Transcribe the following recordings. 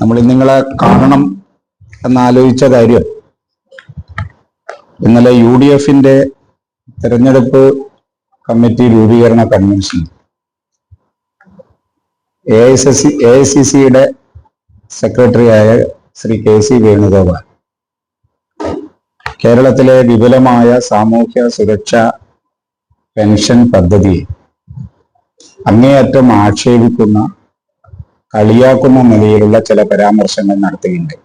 നമ്മൾ നിങ്ങളെ കാണണം എന്നാലോചിച്ച കാര്യം. ഇന്നലെ യു ഡി എഫിന്റെ തെരഞ്ഞെടുപ്പ് കമ്മിറ്റി രൂപീകരണ convention A I C A C സിയുടെ സെക്രട്ടറിയായ ശ്രീ കെ സി വേണുഗോപാൽ. കേരളത്തിലെ വിപുലമായ സാമൂഹ്യ സുരക്ഷാ പെൻഷൻ പദ്ധതിയെ അങ്ങേയറ്റം ആക്ഷേപിക്കുന്ന കളിയാക്കുന്ന നിലയിലുള്ള ചില പരാമർശങ്ങൾ നടത്തുകയുണ്ട്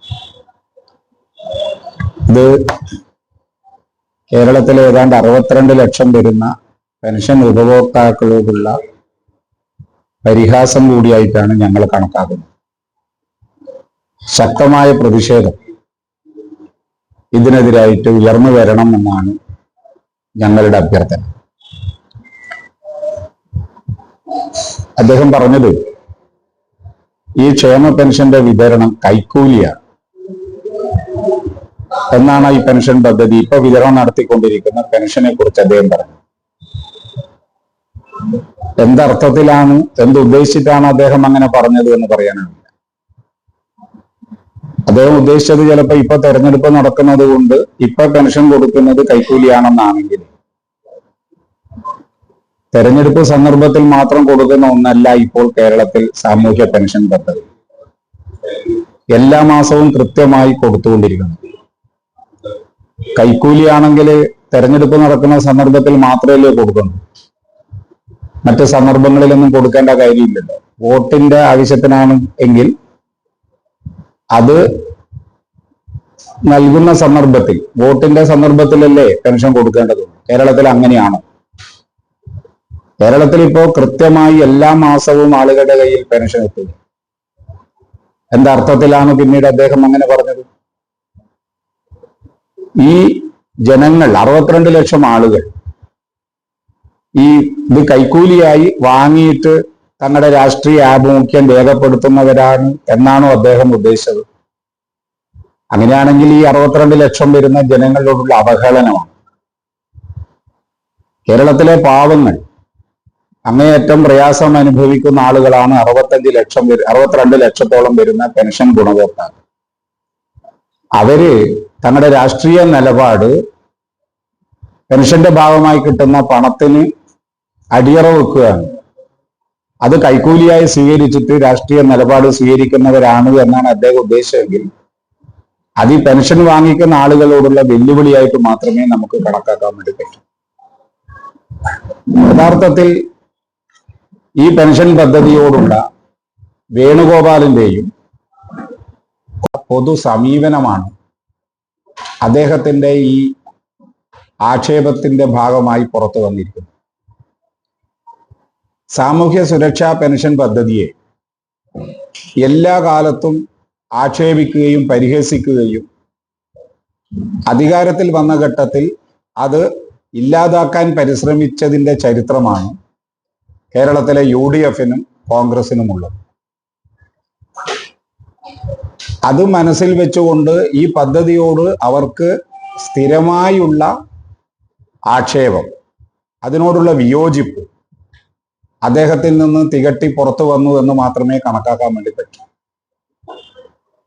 ഇത് കേരളത്തിലെ ഏതാണ്ട് അറുപത്തിരണ്ട് ലക്ഷം വരുന്ന പെൻഷൻ ഉപഭോക്താക്കളോടുള്ള പരിഹാസം കൂടിയായിട്ടാണ് ഞങ്ങൾ കണക്കാക്കുന്നത്. ശക്തമായ പ്രതിഷേധം ഇതിനെതിരായിട്ട് ഉയർന്നു വരണം എന്നാണ് ഞങ്ങളുടെ അഭ്യർത്ഥന. അദ്ദേഹം പറഞ്ഞത് ഈ ക്ഷേമ പെൻഷന്റെ വിതരണം കൈക്കൂലിയാണ്. എന്നാണ് ഈ പെൻഷൻ പദ്ധതി ഇപ്പൊ വിതരണം നടത്തിക്കൊണ്ടിരിക്കുന്ന പെൻഷനെ കുറിച്ച് അദ്ദേഹം പറഞ്ഞു എന്തർത്ഥത്തിലാണ് എന്ത് ഉദ്ദേശിച്ചിട്ടാണ് അദ്ദേഹം അങ്ങനെ പറഞ്ഞത് എന്ന് പറയാനാണ് അദ്ദേഹം ഉദ്ദേശിച്ചത് ചിലപ്പോ ഇപ്പൊ തെരഞ്ഞെടുപ്പ് നടക്കുന്നത് കൊണ്ട് ഇപ്പൊ പെൻഷൻ കൊടുക്കുന്നത് കൈക്കൂലിയാണെന്നാണെങ്കിൽ തെരഞ്ഞെടുപ്പ് സന്ദർഭത്തിൽ മാത്രം കൊടുക്കുന്ന ഒന്നല്ല ഇപ്പോൾ കേരളത്തിൽ സാമൂഹ്യ പെൻഷൻ പദ്ധതി. എല്ലാ മാസവും കൃത്യമായി കൊടുത്തുകൊണ്ടിരിക്കുന്നു. കൈക്കൂലിയാണെങ്കിൽ തെരഞ്ഞെടുപ്പ് നടക്കുന്ന സന്ദർഭത്തിൽ മാത്രമല്ലേ കൊടുക്കുന്നു മറ്റ് സന്ദർഭങ്ങളിലൊന്നും കൊടുക്കേണ്ട കാര്യമില്ലല്ലോ. വോട്ടിന്റെ ആവശ്യത്തിനാണ് എങ്കിൽ അത് നൽകുന്ന സന്ദർഭത്തിൽ വോട്ടിന്റെ സന്ദർഭത്തിലല്ലേ പെൻഷൻ കൊടുക്കേണ്ടതുള്ളൂ. കേരളത്തിൽ അങ്ങനെയാണ്. കേരളത്തിൽ ഇപ്പോ കൃത്യമായി എല്ലാ മാസവും ആളുകളുടെ കയ്യിൽ പെൻഷൻ എത്തുന്നു എന്തർത്ഥത്തിലാണ് പിന്നീട് അദ്ദേഹം അങ്ങനെ പറഞ്ഞത്? ഈ ജനങ്ങൾ അറുപത്തിരണ്ട് ലക്ഷം ആളുകൾ ഈ ഇത് കൈക്കൂലിയായി വാങ്ങിയിട്ട് തങ്ങളുടെ രാഷ്ട്രീയ ആഭിമുഖ്യം രേഖപ്പെടുത്തുന്നവരാണ് എന്നാണോ അദ്ദേഹം ഉദ്ദേശിച്ചത്? അങ്ങനെയാണെങ്കിൽ ഈ അറുപത്തിരണ്ട് ലക്ഷം വരുന്ന ജനങ്ങളോടുള്ള അവഹേളനമാണ്. കേരളത്തിലെ പാവങ്ങൾ അങ്ങേയറ്റം പ്രയാസം അനുഭവിക്കുന്ന ആളുകളാണ് അറുപത്തഞ്ച് ലക്ഷം അറുപത്തിരണ്ട് ലക്ഷത്തോളം വരുന്ന പെൻഷൻ ഗുണഭോക്താക്കൾ. അവർ തങ്ങളുടെ രാഷ്ട്രീയ നിലപാട് പെൻഷന്റെ ഭാഗമായി കിട്ടുന്ന പണത്തിന് അടിയറ വെക്കുകയാണ്. അത് കൈക്കൂലിയായി സ്വീകരിച്ചിട്ട് രാഷ്ട്രീയ നിലപാട് സ്വീകരിക്കുന്നവരാണ് എന്നാണ് അദ്ദേഹം ഉദ്ദേശമെങ്കിൽ അത് ഈ പെൻഷൻ വാങ്ങിക്കുന്ന ആളുകളോടുള്ള വെല്ലുവിളിയായിട്ട് മാത്രമേ നമുക്ക് കണക്കാക്കാൻ വേണ്ടി പറ്റൂ. യഥാർത്ഥത്തിൽ ഈ പെൻഷൻ പദ്ധതിയോടുള്ള വേണുഗോപാലിന്റെയും പൊതു സമീപനമാണ് അദ്ദേഹത്തിന്റെ ഈ ആക്ഷേപത്തിന്റെ ഭാഗമായി പുറത്തു വന്നിരിക്കുന്നത്. സാമൂഹ്യ സുരക്ഷാ പെൻഷൻ പദ്ധതിയെ എല്ലാ കാലത്തും ആക്ഷേപിക്കുകയും പരിഹസിക്കുകയും അധികാരത്തിൽ വന്ന ഘട്ടത്തിൽ അത് ഇല്ലാതാക്കാൻ പരിശ്രമിച്ചതിന്റെ ചരിത്രമാണ് കേരളത്തിലെ യു ഡി എഫിനും കോൺഗ്രസിനുമുള്ളത്. അത് മനസ്സിൽ വെച്ചുകൊണ്ട് ഈ പദ്ധതിയോട് അവർക്ക് സ്ഥിരമായുള്ള ആക്ഷേപം അതിനോടുള്ള വിയോജിപ്പ് അദ്ദേഹത്തിൽ നിന്ന് തികട്ടി പുറത്തു വന്നു എന്ന് മാത്രമേ കണക്കാക്കാൻ വേണ്ടി പറ്റൂ.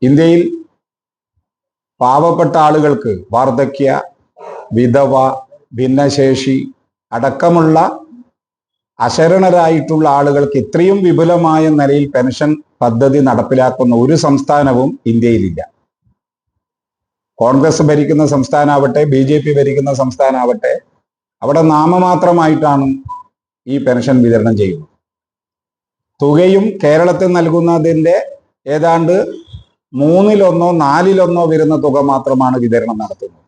ഇന്ത്യയിൽ പാവപ്പെട്ട ആളുകൾക്ക് വാർദ്ധക്യ വിധവ ഭിന്നശേഷി അടക്കമുള്ള അശരണരായിട്ടുള്ള ആളുകൾക്ക് ഇത്രയും വിപുലമായ നിലയിൽ പെൻഷൻ പദ്ധതി നടപ്പിലാക്കുന്ന ഒരു സംസ്ഥാനവും ഇന്ത്യയിലില്ല. കോൺഗ്രസ് ഭരിക്കുന്ന സംസ്ഥാനാവട്ടെ ബി ജെ പി ഭരിക്കുന്ന സംസ്ഥാനാവട്ടെ അവിടെ നാമമാത്രമായിട്ടാണ് ഈ പെൻഷൻ വിതരണം ചെയ്യുന്നത്. തുകയും കേരളത്തിൽ നൽകുന്നതിന്റെ ഏതാണ്ട് മൂന്നിലൊന്നോ നാലിലൊന്നോ വരുന്ന തുക മാത്രമാണ് വിതരണം നടത്തുന്നത്.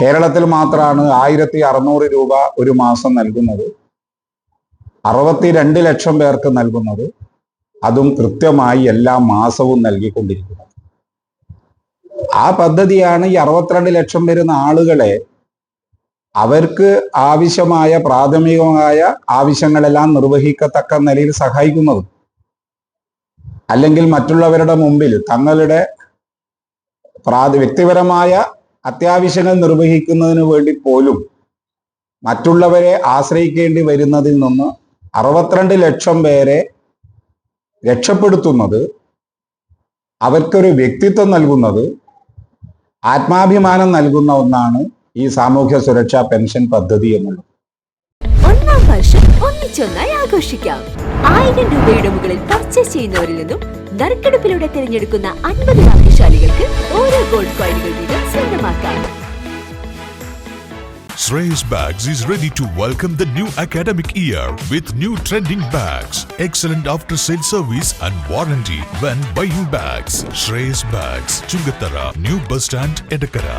കേരളത്തിൽ മാത്രമാണ് ആയിരത്തി അറുന്നൂറ് രൂപ ഒരു മാസം നൽകുന്നത്. അറുപത്തിരണ്ട് ലക്ഷം പേർക്ക് നൽകുന്നത്. അതും കൃത്യമായി എല്ലാ മാസവും നൽകിക്കൊണ്ടിരിക്കുന്നത്. ആ പദ്ധതിയാണ് ഈ അറുപത്തിരണ്ട് ലക്ഷം വരുന്ന ആളുകളെ അവർക്ക് ആവശ്യമായ പ്രാഥമികമായ ആവശ്യങ്ങളെല്ലാം നിർവഹിക്കത്തക്ക നിലയിൽ സഹായിക്കുന്നത്. അല്ലെങ്കിൽ മറ്റുള്ളവരുടെ മുമ്പിൽ തങ്ങളുടെ പ്രാ വ്യക്തിപരമായ അത്യാവശ്യങ്ങൾ നിർവഹിക്കുന്നതിന് വേണ്ടി പോലും മറ്റുള്ളവരെ ആശ്രയിക്കേണ്ടി വരുന്നതിൽ നിന്ന് അറുപത്തിരണ്ട് ലക്ഷം പേരെ രക്ഷപ്പെടുത്തുന്നത് അവർക്കൊരു വ്യക്തിത്വം നൽകുന്നത് ആത്മാഭിമാനം നൽകുന്ന ഒന്നാണ് ഈ സാമൂഹ്യ സുരക്ഷാ പെൻഷൻ പദ്ധതി എന്നുള്ളത്. ഒന്നാം വർഷം ഒന്നിച്ചൊന്നായി ആഘോഷിക്കാം. ആയിരം രൂപയുടെ മുകളിൽ പർച്ചേസ് ചെയ്യുന്നവരിൽ നിന്നും നറുക്കെടുപ്പിലൂടെ തിരഞ്ഞെടുക്കുന്ന അൻപത് ഭാഗ്യശാലികൾക്ക് ഓരോ ഗോൾഡ് കോയിനുകൾ വീതം സ്വന്തമാക്കാം Shreyas Bags is ready to welcome the new academic year with new trending bags, excellent after sale service and warranty when buying bags. Shreyas Bags, Chungatara, New Bus Stand, Edakara.